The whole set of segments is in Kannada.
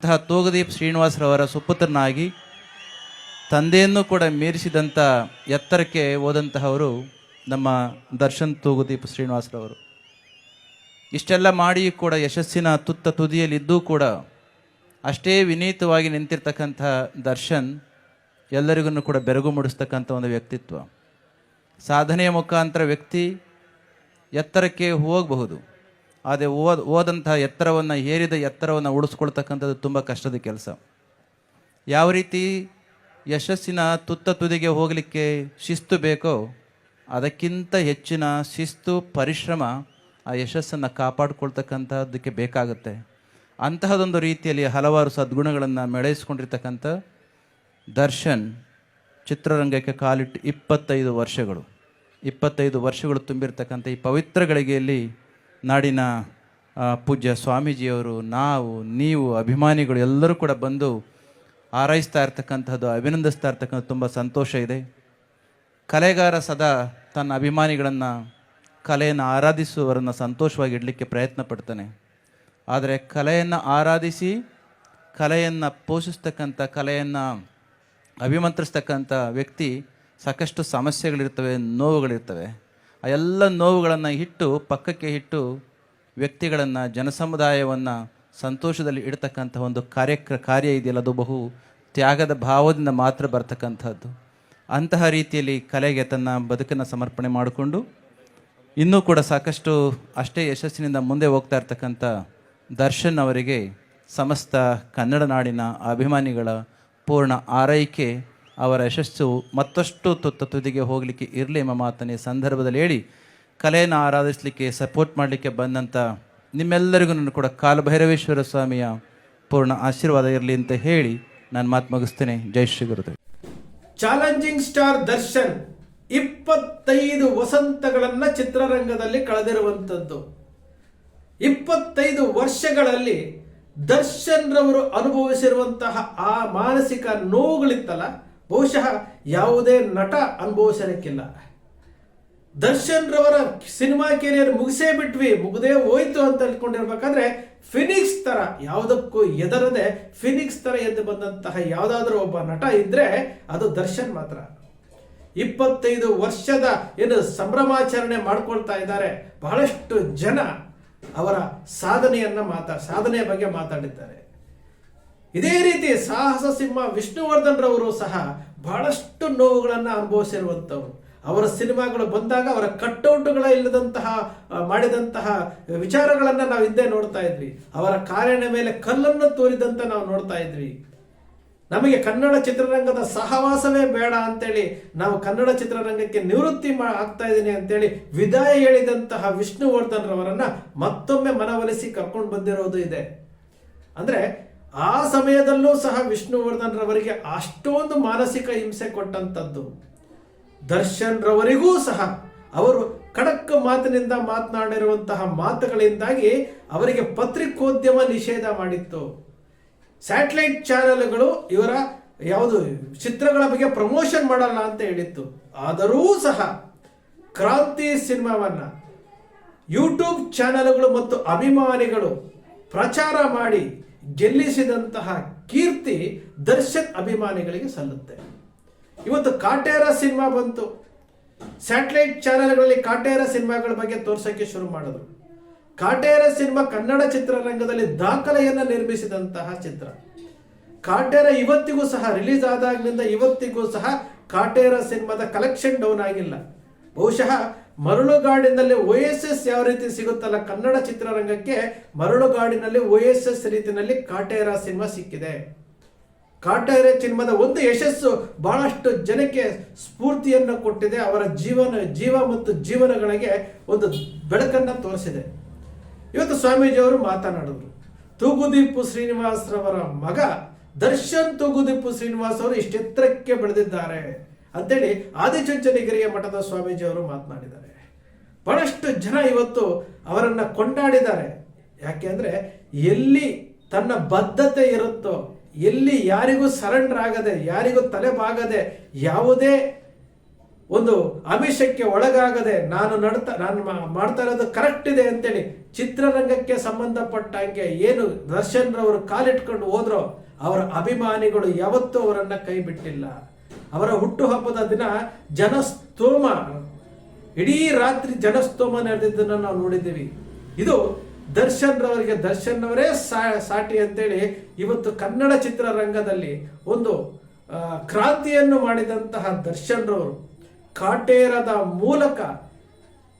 ಅಂತಹ ತೋಗದೀಪ್ ಶ್ರೀನಿವಾಸರವರ ಸುಪುತ್ರನಾಗಿ ತಂದೆಯನ್ನು ಕೂಡ ಮೀರಿಸಿದಂಥ ಎತ್ತರಕ್ಕೆ ಹೋದಂತಹವರು ನಮ್ಮ ದರ್ಶನ್ ತೂಗುದೀಪ್ ಶ್ರೀನಿವಾಸರವರು. ಇಷ್ಟೆಲ್ಲ ಮಾಡಿಯೂ ಕೂಡ ಯಶಸ್ಸಿನ ತುತ್ತ ತುದಿಯಲ್ಲಿದ್ದೂ ಕೂಡ ಅಷ್ಟೇ ವಿನೀತವಾಗಿ ನಿಂತಿರ್ತಕ್ಕಂಥ ದರ್ಶನ್ ಎಲ್ಲರಿಗೂ ಕೂಡ ಬೆರಗು ಮೂಡಿಸ್ತಕ್ಕಂಥ ಒಂದು ವ್ಯಕ್ತಿತ್ವ. ಸಾಧನೆಯ ಮುಖಾಂತರ ವ್ಯಕ್ತಿ ಎತ್ತರಕ್ಕೆ ಹೋಗಬಹುದು. ಆದರೆ ಓದ್ ಓದಂತಹ ಎತ್ತರವನ್ನು, ಏರಿದ ಎತ್ತರವನ್ನು ಉಳಿಸ್ಕೊಳ್ತಕ್ಕಂಥದ್ದು ತುಂಬ ಕಷ್ಟದ ಕೆಲಸ. ಯಾವ ರೀತಿ ಯಶಸ್ಸಿನ ತುತ್ತ ತುದಿಗೆ ಹೋಗಲಿಕ್ಕೆ ಶಿಸ್ತು ಬೇಕೋ, ಅದಕ್ಕಿಂತ ಹೆಚ್ಚಿನ ಶಿಸ್ತು, ಪರಿಶ್ರಮ ಆ ಯಶಸ್ಸನ್ನು ಕಾಪಾಡಿಕೊಳ್ತಕ್ಕಂಥದ್ದಕ್ಕೆ ಬೇಕಾಗುತ್ತೆ. ಅಂತಹದೊಂದು ರೀತಿಯಲ್ಲಿ ಹಲವಾರು ಸದ್ಗುಣಗಳನ್ನು ಮೆಳೆಯಿಸ್ಕೊಂಡಿರ್ತಕ್ಕಂಥ ದರ್ಶನ್ ಚಿತ್ರರಂಗಕ್ಕೆ ಕಾಲಿಟ್ಟು ಇಪ್ಪತ್ತೈದು ವರ್ಷಗಳು. ಇಪ್ಪತ್ತೈದು ವರ್ಷಗಳು ತುಂಬಿರ್ತಕ್ಕಂಥ ಈ ಪವಿತ್ರ ಗಳಿಗೆಯಲ್ಲಿ ನಾಡಿನ ಪೂಜ್ಯ ಸ್ವಾಮೀಜಿಯವರು, ನಾವು, ನೀವು, ಅಭಿಮಾನಿಗಳು ಎಲ್ಲರೂ ಕೂಡ ಬಂದು ಆರೈಸ್ತಾ ಇರ್ತಕ್ಕಂಥದ್ದು, ಅಭಿನಂದಿಸ್ತಾ ಇರ್ತಕ್ಕಂಥದ್ದು ತುಂಬ ಸಂತೋಷ ಇದೆ. ಕಲೆಗಾರ ಸದಾ ತನ್ನ ಅಭಿಮಾನಿಗಳನ್ನು, ಕಲೆಯನ್ನು ಆರಾಧಿಸುವವರನ್ನು ಸಂತೋಷವಾಗಿ ಇಡಲಿಕ್ಕೆ ಪ್ರಯತ್ನ ಪಡ್ತಾನೆ. ಆದರೆ ಕಲೆಯನ್ನು ಆರಾಧಿಸಿ, ಕಲೆಯನ್ನು ಪೋಷಿಸ್ತಕ್ಕಂಥ, ಕಲೆಯನ್ನು ಅಭಿಮಂತ್ರಿಸ್ತಕ್ಕಂಥ ವ್ಯಕ್ತಿ ಸಾಕಷ್ಟು ಸಮಸ್ಯೆಗಳಿರ್ತವೆ, ನೋವುಗಳಿರ್ತವೆ. ಆ ಎಲ್ಲ ನೋವುಗಳನ್ನು ಇಟ್ಟು ಪಕ್ಕಕ್ಕೆ ಇಟ್ಟು ವ್ಯಕ್ತಿಗಳನ್ನು, ಜನಸಮುದಾಯವನ್ನು ಸಂತೋಷದಲ್ಲಿ ಇಡ್ತಕ್ಕಂಥ ಒಂದು ಕಾರ್ಯಕ್ರ, ಕಾರ್ಯ ಇದೆಯಲ್ಲ, ಅದು ಬಹು ತ್ಯಾಗದ ಭಾವದಿಂದ ಮಾತ್ರ ಬರ್ತಕ್ಕಂಥದ್ದು. ಅಂತಹ ರೀತಿಯಲ್ಲಿ ಕಲೆಗೆ ತನ್ನ ಬದುಕನ್ನು ಸಮರ್ಪಣೆ ಮಾಡಿಕೊಂಡು, ಇನ್ನೂ ಕೂಡ ಸಾಕಷ್ಟು ಅಷ್ಟೇ ಯಶಸ್ಸಿನಿಂದ ಮುಂದೆ ಹೋಗ್ತಾ ಇರ್ತಕ್ಕಂಥ ದರ್ಶನ್ ಅವರಿಗೆ ಸಮಸ್ತ ಕನ್ನಡ ನಾಡಿನ ಅಭಿಮಾನಿಗಳ ಪೂರ್ಣ ಆರೈಕೆ. ಅವರ ಯಶಸ್ಸು ಮತ್ತಷ್ಟು ತುತ್ತ ತುದಿಗೆ ಹೋಗಲಿಕ್ಕೆ ಇರಲಿ ಎಂಬ ಮಾತನ್ನೇ ಸಂದರ್ಭದಲ್ಲಿ ಹೇಳಿ ಕಲೆಯನ್ನು ಆರಾಧಿಸಲಿಕ್ಕೆ ಸಪೋರ್ಟ್ ಮಾಡಲಿಕ್ಕೆ ಬಂದಂಥ ನಿಮ್ಮೆಲ್ಲರಿಗೂ ನಾನು ಕೂಡ ಕಾಲಭೈರವೇಶ್ವರ ಸ್ವಾಮಿಯ ಪೂರ್ಣ ಆಶೀರ್ವಾದ ಇರಲಿ ಅಂತ ಹೇಳಿ ನಾನು ಮಾತು ಮುಗಿಸ್ತೇನೆ. ಜೈ ಶ್ರೀ ಗುರುದೇವ್. ಚಾಲೆಂಜಿಂಗ್ ಸ್ಟಾರ್ ದರ್ಶನ್, ಇಪ್ಪತ್ತೈದು ವಸಂತಗಳನ್ನ ಚಿತ್ರರಂಗದಲ್ಲಿ ಕಳೆದಿರುವಂಥದ್ದು ಇಪ್ಪತ್ತೈದು ವರ್ಷಗಳಲ್ಲಿ ದರ್ಶನ್ ರವರು ಅನುಭವಿಸಿರುವಂತಹ ಆ ಮಾನಸಿಕ ನೋವುಗಳಿತ್ತಲ್ಲ ಬಹುಶಃ ಯಾವುದೇ ನಟ ಅನುಭವಿಸಲಿಕ್ಕಿಲ್ಲ. ದರ್ಶನ್ ರವರ ಸಿನಿಮಾ ಕೆರಿಯರ್ ಮುಗಿಸೇ ಬಿಟ್ವಿ, ಮುಗದೇ ಹೋಯ್ತು ಅಂತ ಅನ್ಕೊಂಡಿರ್ಬೇಕಾದ್ರೆ ಫಿನಿಕ್ಸ್ ತರ ಯಾವುದಕ್ಕೂ ಎದರದೆ ಫಿನಿಕ್ಸ್ ತರ ಎದ್ದು ಬಂದಂತಹ ಯಾವುದಾದ್ರೂ ಒಬ್ಬ ನಟ ಇದ್ರೆ ಅದು ದರ್ಶನ್ ಮಾತ್ರ. ಇಪ್ಪತ್ತೈದು ವರ್ಷದ ಏನು ಸಂಭ್ರಮಾಚರಣೆ ಮಾಡ್ಕೊಳ್ತಾ ಇದ್ದಾರೆ, ಬಹಳಷ್ಟು ಜನ ಅವರ ಸಾಧನೆಯನ್ನ ಮಾತಾ, ಸಾಧನೆಯ ಬಗ್ಗೆ ಮಾತಾಡಿದ್ದಾರೆ. ಇದೇ ರೀತಿ ಸಾಹಸ ಸಿಂಹ ವಿಷ್ಣುವರ್ಧನ್ ರವರು ಸಹ ಬಹಳಷ್ಟು ನೋವುಗಳನ್ನು ಅನುಭವಿಸಿರುವಂಥವ್ರು. ಅವರ ಸಿನಿಮಾಗಳು ಬಂದಾಗ ಅವರ ಕಟ್ಔಟ್ಗಳ ಇಲ್ಲದಂತಹ ಮಾಡಿದಂತಹ ವಿಚಾರಗಳನ್ನು ನಾವು ಹಿಂದೆ ನೋಡ್ತಾ ಇದ್ವಿ. ಅವರ ಕಾರಿನ ಮೇಲೆ ಕಲ್ಲನ್ನು ತೋರಿದಂತ ನಾವು ನೋಡ್ತಾ ಇದ್ವಿ. ನಮಗೆ ಕನ್ನಡ ಚಿತ್ರರಂಗದ ಸಹವಾಸವೇ ಬೇಡ ಅಂತೇಳಿ ನಾವು ಕನ್ನಡ ಚಿತ್ರರಂಗಕ್ಕೆ ನಿವೃತ್ತಿ ಮಾ, ಆಗ್ತಾ ಇದ್ದೀನಿ ಅಂತೇಳಿ ವಿದಾಯ ಹೇಳಿದಂತಹ ವಿಷ್ಣುವರ್ಧನ್ ರವರನ್ನ ಮತ್ತೊಮ್ಮೆ ಮನವೊಲಿಸಿ ಕರ್ಕೊಂಡು ಬಂದಿರೋದು ಇದೆ. ಅಂದ್ರೆ ಆ ಸಮಯದಲ್ಲೂ ಸಹ ವಿಷ್ಣುವರ್ಧನ್ ರವರಿಗೆ ಅಷ್ಟೊಂದು ಮಾನಸಿಕ ಹಿಂಸೆ ಕೊಟ್ಟಂಥದ್ದು. ದರ್ಶನ್ ರವರಿಗೂ ಸಹ ಅವರು ಖಡಕ್ ಮಾತಿನಿಂದ ಮಾತನಾಡಿರುವಂತಹ ಮಾತುಗಳಿಂದಾಗಿ ಅವರಿಗೆ ಪತ್ರಿಕೋದ್ಯಮ ನಿಷೇಧ ಮಾಡಿತ್ತು. ಸ್ಯಾಟಲೈಟ್ ಚಾನೆಲ್ಗಳು ಇವರ ಯಾವುದು ಚಿತ್ರಗಳ ಬಗ್ಗೆ ಪ್ರಮೋಷನ್ ಮಾಡಲ್ಲ ಅಂತ ಹೇಳಿತ್ತು. ಆದರೂ ಸಹ ಕ್ರಾಂತಿ ಸಿನಿಮಾವನ್ನ, ಯೂಟ್ಯೂಬ್ ಚಾನೆಲ್ಗಳು ಮತ್ತು ಅಭಿಮಾನಿಗಳು ಪ್ರಚಾರ ಮಾಡಿ ಗೆಲ್ಲಿಸಿದಂತಹ ಕೀರ್ತಿ ದರ್ಶನ್ ಅಭಿಮಾನಿಗಳಿಗೆ ಸಲ್ಲುತ್ತೆ. ಇವತ್ತು ಕಾಟೇರ ಸಿನಿಮಾ ಬಂತು. ಸ್ಯಾಟಲೈಟ್ ಚಾನೆಲ್ಗಳಲ್ಲಿ ಕಾಟೇರ ಸಿನಿಮಾಗಳ ಬಗ್ಗೆ ತೋರ್ಸಕ್ಕೆ ಶುರು ಮಾಡಿದ್ರು. ಕಾಟೇರ ಸಿನಿಮಾ ಕನ್ನಡ ಚಿತ್ರರಂಗದಲ್ಲಿ ದಾಖಲೆಯನ್ನು ನಿರ್ಮಿಸಿದಂತಹ ಚಿತ್ರ. ಕಾಟೇರ ಇವತ್ತಿಗೂ ಸಹ ರಿಲೀಸ್ ಆದಾಗಿನಿಂದ ಇವತ್ತಿಗೂ ಸಹ ಕಾಟೇರ ಸಿನಿಮಾದ ಕಲೆಕ್ಷನ್ ಡೌನ್ ಆಗಿಲ್ಲ. ಬಹುಶಃ ಮರಳುಗಾಡಿನಲ್ಲಿ ಒ ಎಸ್ ಎಸ್ ಯಾವ ರೀತಿ ಸಿಗುತ್ತಲ್ಲ ಕನ್ನಡ ಚಿತ್ರರಂಗಕ್ಕೆ ಮರಳುಗಾಡಿನಲ್ಲಿ ಒ ಎಸ್ ಎಸ್ ರೀತಿಯಲ್ಲಿ ಕಾಟೇರ ಸಿನಿಮಾ ಸಿಕ್ಕಿದೆ. ಕಾಟೇರ ಸಿನಿಮಾದ ಒಂದು ಯಶಸ್ಸು ಬಹಳಷ್ಟು ಜನಕ್ಕೆ ಸ್ಫೂರ್ತಿಯನ್ನು ಕೊಟ್ಟಿದೆ. ಅವರ ಜೀವನ, ಜೀವ ಮತ್ತು ಜೀವನಗಳಿಗೆ ಒಂದು ಬೆಳಕನ್ನು ತೋರಿಸಿದೆ. ಇವತ್ತು ಸ್ವಾಮೀಜಿಯವರು ಮಾತನಾಡಿದರು. ತೂಗುದೀಪು ಶ್ರೀನಿವಾಸ್ ರವರ ಮಗ ದರ್ಶನ್ ತೂಗುದೀಪು ಶ್ರೀನಿವಾಸ್ ಅವರು ಇಷ್ಟೆತ್ತರಕ್ಕೆ ಬೆಳೆದಿದ್ದಾರೆ ಅಂತೇಳಿ ಆದಿಚುಂಚನಗಿರಿಯ ಮಠದ ಸ್ವಾಮೀಜಿಯವರು ಮಾತನಾಡಿದ್ದಾರೆ. ಬಹಳಷ್ಟು ಜನ ಇವತ್ತು ಅವರನ್ನು ಕೊಂಡಾಡಿದ್ದಾರೆ. ಯಾಕೆ ಅಂದ್ರೆ ಎಲ್ಲಿ ತನ್ನ ಬದ್ಧತೆ ಇರುತ್ತೋ, ಎಲ್ಲಿ ಯಾರಿಗೂ ಸರೆಂಡರ್ ಆಗದೆ, ಯಾರಿಗೂ ತಲೆಬಾಗದೆ ಯಾವುದೇ ಒಂದು ಆಮಿಷಕ್ಕೆ ಒಳಗಾಗದೆ ನಾನು ನಡ್ತಾ, ನಾನು ಮಾಡ್ತಾ ಇರೋದು ಕರೆಕ್ಟ್ ಇದೆ ಅಂತೇಳಿ ಚಿತ್ರರಂಗಕ್ಕೆ ಸಂಬಂಧಪಟ್ಟಂಗೆ ಏನು ದರ್ಶನ್ ರವರು ಕಾಲಿಟ್ಕೊಂಡು ಹೋದ್ರೋ, ಅವರ ಅಭಿಮಾನಿಗಳು ಯಾವತ್ತೂ ಅವರನ್ನು ಕೈ ಬಿಟ್ಟಿಲ್ಲ. ಅವರ ಹುಟ್ಟುಹಬ್ಬದ ದಿನ ಜನಸ್ತೋಮ. ಇಡೀ ರಾತ್ರಿ ಜನಸ್ತೋಮ ನಡೆದಿದ್ದನ್ನು ನಾವು ನೋಡಿದ್ದೀವಿ. ಇದು ದರ್ಶನ್ ರವರಿಗೆ ದರ್ಶನ್ ಅವರೇ ಸಾಟಿ ಅಂತೇಳಿ ಇವತ್ತು ಕನ್ನಡ ಚಿತ್ರರಂಗದಲ್ಲಿ ಒಂದು ಕ್ರಾಂತಿಯನ್ನು ಮಾಡಿದಂತಹ ದರ್ಶನ್ ರವರು ಕಾಟೇರದ ಮೂಲಕ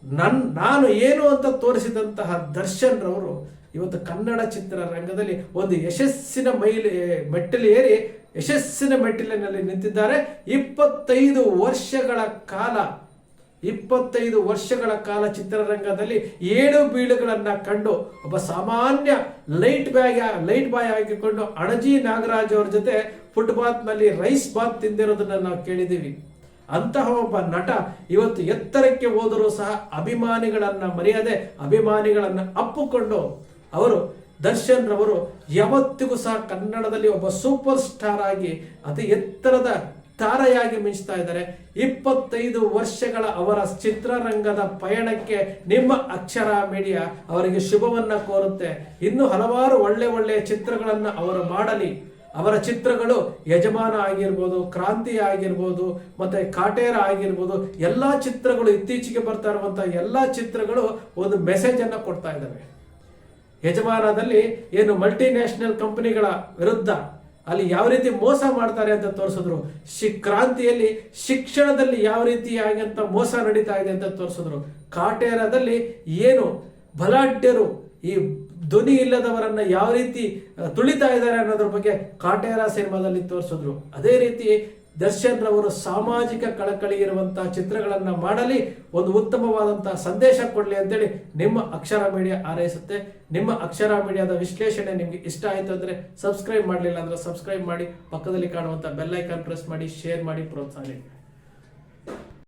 ನನ್, ನಾನು ಏನು ಅಂತ ತೋರಿಸಿದಂತಹ ದರ್ಶನ್ ರವರು ಇವತ್ತು ಕನ್ನಡ ಚಿತ್ರರಂಗದಲ್ಲಿ ಒಂದು ಯಶಸ್ಸಿನ ಮೈಲಿ ಮೆಟ್ಟಿಲು ಏರಿ ಯಶಸ್ಸಿನ ಮೆಟ್ಟಿಲಿನಲ್ಲಿ ನಿಂತಿದ್ದಾರೆ. ಇಪ್ಪತ್ತೈದು ವರ್ಷಗಳ ಕಾಲ ಇಪ್ಪತ್ತೈದು ವರ್ಷಗಳ ಕಾಲ ಚಿತ್ರರಂಗದಲ್ಲಿ ಏಳು ಬೀಳುಗಳನ್ನು ಕಂಡು ಒಬ್ಬ ಸಾಮಾನ್ಯ ಲೈಟ್ ಬ್ಯಾಗ್ ಲೈಟ್ ಬಾಯ್ ಹಾಕಿಕೊಂಡು ಅಣಜಿ ನಾಗರಾಜ್ ಅವ್ರ ಜೊತೆ ಫುಟ್ಬಾತ್ನಲ್ಲಿ ರೈಸ್ ಬಾತ್ ತಿಂದಿರೋದನ್ನ ನಾವು ಕೇಳಿದ್ದೀವಿ. ಅಂತಹ ಒಬ್ಬ ನಟ ಇವತ್ತು ಎತ್ತರಕ್ಕೆ ಹೋದರೂ ಸಹ ಅಭಿಮಾನಿಗಳನ್ನ ಮರೆಯದೆ ಅಭಿಮಾನಿಗಳನ್ನ ಅಪ್ಪುಕೊಂಡು ಅವರು ದರ್ಶನ್ ರವರು ಯಾವತ್ತಿಗೂ ಸಹ ಕನ್ನಡದಲ್ಲಿ ಒಬ್ಬ ಸೂಪರ್ ಸ್ಟಾರ್ ಆಗಿ ಅತಿ ಎತ್ತರದ ತಾರೆಯಾಗಿ ಮಿಂಚ್ತಾ ಇದ್ದಾರೆ. ಇಪ್ಪತ್ತೈದು ವರ್ಷಗಳ ಅವರ ಚಿತ್ರರಂಗದ ಪಯಣಕ್ಕೆ ನಿಮ್ಮ ಅಕ್ಷರ ಮೀಡಿಯಾ ಅವರಿಗೆ ಶುಭವನ್ನ ಕೋರುತ್ತೆ. ಇನ್ನು ಹಲವಾರು ಒಳ್ಳೆ ಒಳ್ಳೆಯ ಚಿತ್ರಗಳನ್ನು ಅವರು ಮಾಡಲಿ. ಅವರ ಚಿತ್ರಗಳು ಯಜಮಾನ ಆಗಿರ್ಬೋದು, ಕ್ರಾಂತಿ ಆಗಿರ್ಬೋದು, ಮತ್ತೆ ಕಾಟೇರ ಆಗಿರ್ಬೋದು, ಎಲ್ಲ ಚಿತ್ರಗಳು ಇತ್ತೀಚೆಗೆ ಬರ್ತಾ ಇರುವಂತಹ ಎಲ್ಲ ಚಿತ್ರಗಳು ಒಂದು ಮೆಸೇಜ್ ಅನ್ನ ಕೊಡ್ತಾ ಇದ್ದಾವೆ. ಯಜಮಾನದಲ್ಲಿ ಏನು ಮಲ್ಟಿನ್ಯಾಷನಲ್ ಕಂಪನಿಗಳ ವಿರುದ್ಧ ಅಲ್ಲಿ ಯಾವ ರೀತಿ ಮೋಸ ಮಾಡ್ತಾರೆ ಅಂತ ತೋರಿಸಿದ್ರು. ಶಿ ಕ್ರಾಂತಿಯಲ್ಲಿ ಶಿಕ್ಷಣದಲ್ಲಿ ಯಾವ ರೀತಿಯಾಗಂತ ಮೋಸ ನಡೀತಾ ಇದೆ ಅಂತ ತೋರಿಸಿದ್ರು. ಕಾಟೇರದಲ್ಲಿ ಏನು ಬಲಾಢ್ಯರು ಈ ಧ್ವನಿ ಇಲ್ಲದವರನ್ನ ಯಾವ ರೀತಿ ತುಳಿತಾ ಇದ್ದಾರೆ ಅನ್ನೋದ್ರ ಬಗ್ಗೆ ಕಾಟೇರ ಸಿನಿಮಾದಲ್ಲಿ ತೋರಿಸಿದ್ರು. ಅದೇ ರೀತಿ ದರ್ಶನ್ ರವರು ಸಾಮಾಜಿಕ ಕಳಕಳಿ ಇರುವಂತಹ ಚಿತ್ರಗಳನ್ನು ಮಾಡಲಿ, ಒಂದು ಉತ್ತಮವಾದಂತಹ ಸಂದೇಶ ಕೊಡಲಿ ಅಂತೇಳಿ ನಿಮ್ಮ ಅಕ್ಷರ ಮೀಡಿಯಾ ಆರೈಸುತ್ತೆ ನಿಮ್ಮ ಅಕ್ಷರ ಮೀಡಿಯಾದ ವಿಶ್ಲೇಷಣೆ ನಿಮಗೆ ಇಷ್ಟ ಆಯಿತು ಅಂದ್ರೆ ಸಬ್ಸ್ಕ್ರೈಬ್ ಮಾಡಲಿಲ್ಲ ಅಂದ್ರೆ ಸಬ್ಸ್ಕ್ರೈಬ್ ಮಾಡಿ, ಪಕ್ಕದಲ್ಲಿ ಕಾಣುವಂತ ಬೆಲ್ ಐಕಾನ್ ಪ್ರೆಸ್ ಮಾಡಿ ಶೇರ್ ಮಾಡಿ, ಪ್ರೋತ್ಸಾಹ